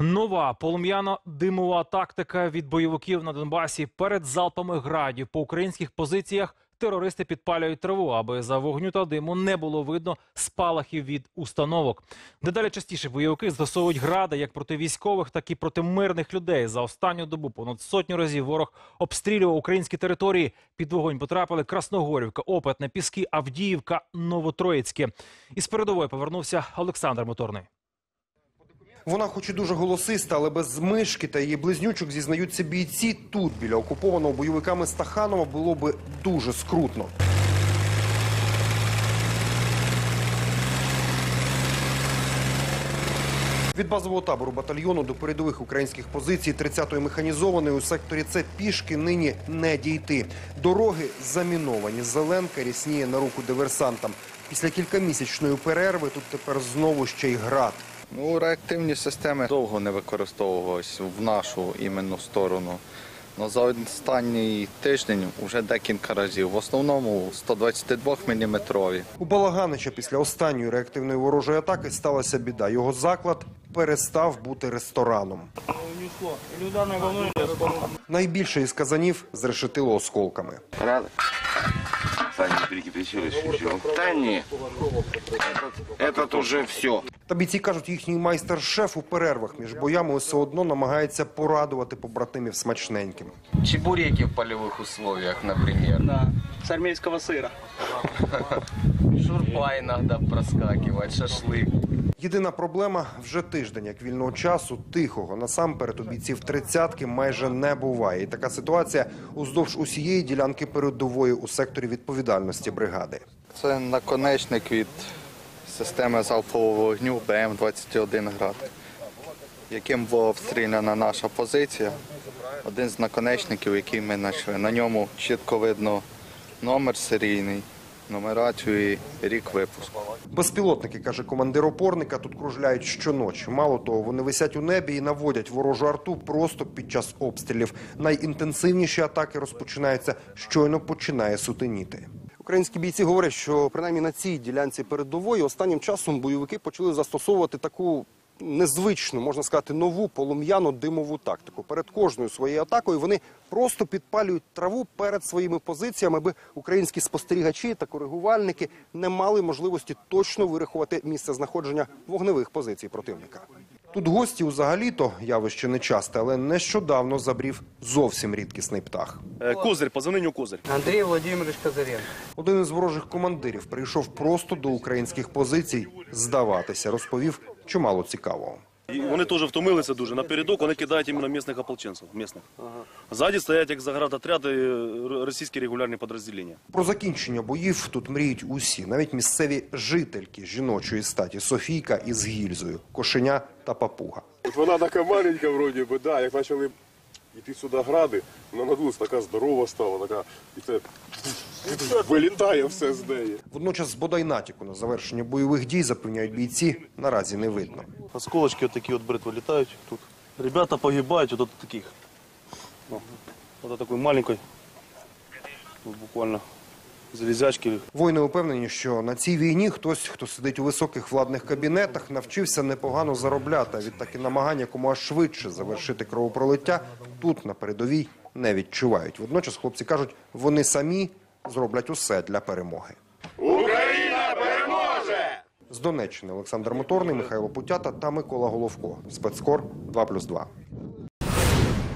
Нова полум'яно-димова тактика від бойовиків на Донбасі перед залпами градів по українських позиціях. Терористи підпалюють траву, аби за вогню та диму не було видно спалахів від установок. Дедалі частіше бойовики застосовують гради як проти військових, так і проти мирних людей. За останню добу понад сотню разів ворог обстрілював українські території. Під вогонь потрапили Красногорівка, Опитне, Піски, Авдіївка, Новотроїцьке. Із передової повернувся Олександр Моторний. Вона хоч і дуже голосиста, але без змишки та її близнючок зізнаються бійці. Тут, біля окупованого бойовиками Стаханова, було би дуже скрутно. Від базового табору батальйону до передових українських позицій 30-ї механізованої у секторі Це пішки нині не дійти. Дороги заміновані. Зеленка рісніє на руку диверсантам. Після кількамісячної перерви тут тепер знову ще й град. Ну, реактивні системи довго не використовувалися в нашу іменну сторону. Ну, за останній тиждень вже декілька разів. В основному 122 мм. У Балаганича після останньої реактивної ворожої атаки сталася біда. Його заклад перестав бути рестораном. Найбільше із казанів зрешетило осколками. Рады? Сами перекипячились еще. Да не. Этот, этот уже все. Та бійці кажуть, їхній майстер-шеф у перервах між боями все одно намагається порадувати побратимів смачненьким. Чебуреки в полевых условиях, например. Да, с армейского сыра. Шурпа иногда проскакивать, шашлык. Єдина проблема вже тиждень, як вільного часу, тихого. Насамперед у бійців тридцятки майже не буває. І така ситуація уздовж усієї ділянки передової у секторі відповідальності бригади. Це наконечник від системи залпового вогню БМ-21 град, яким була обстріляна наша позиція. Один з наконечників, який ми знайшли. На ньому чітко видно номер серійний, нумерацію і рік випуску. Безпілотники, каже командир опорника, тут кружляють щоночі. Мало того, вони висять у небі і наводять ворожу арту просто під час обстрілів. Найінтенсивніші атаки розпочинаються щойно починає сутеніти. Українські бійці говорять, що принаймні на цій ділянці передової останнім часом бойовики почали застосовувати таку незвичну, можна сказати, нову полум'яно-димову тактику. Перед кожною своєю атакою вони просто підпалюють траву перед своїми позиціями, аби українські спостерігачі та коригувальники не мали можливості точно вирахувати місце знаходження вогневих позицій противника. Тут гості взагалі-то явище нечасте, але нещодавно забрів зовсім рідкісний птах. Е, Козир, позивний Козир. Андрей Владимирович Казаренко. Один із ворожих командирів прийшов просто до українських позицій здаватися, розповів чимало цікавого. І вони теж втомилися дуже. Напередок вони кидають іменно місних ополченців. Місних. Ззаді стоять як заградотряди російські регулярні підрозділення. Про закінчення боїв тут мріють усі, навіть місцеві жительки жіночої статі Софійка із гільзою, кошеня та папуга. От вона така маленька, вроді би, да, як почали йти сюди гради, вона надулась така здорова стала, така, і це вилітає все з неї. Водночас бодай натяку на завершення бойових дій, запевняють бійці, наразі не видно. Осколочки такі от бритви літають тут. Ребята погибають от от таких. Ось такої маленької. Тут буквально залізячки. Воїни упевнені, що на цій війні хтось, хто сидить у високих владних кабінетах, навчився непогано заробляти. А відтак і намагання якомога швидше завершити кровопролиття тут на передовій не відчувають. Водночас хлопці кажуть, вони самі зроблять усе для перемоги. Україна переможе! З Донеччини Олександр Моторний, Михайло Путята та Микола Головко. Спецкор 2+,2.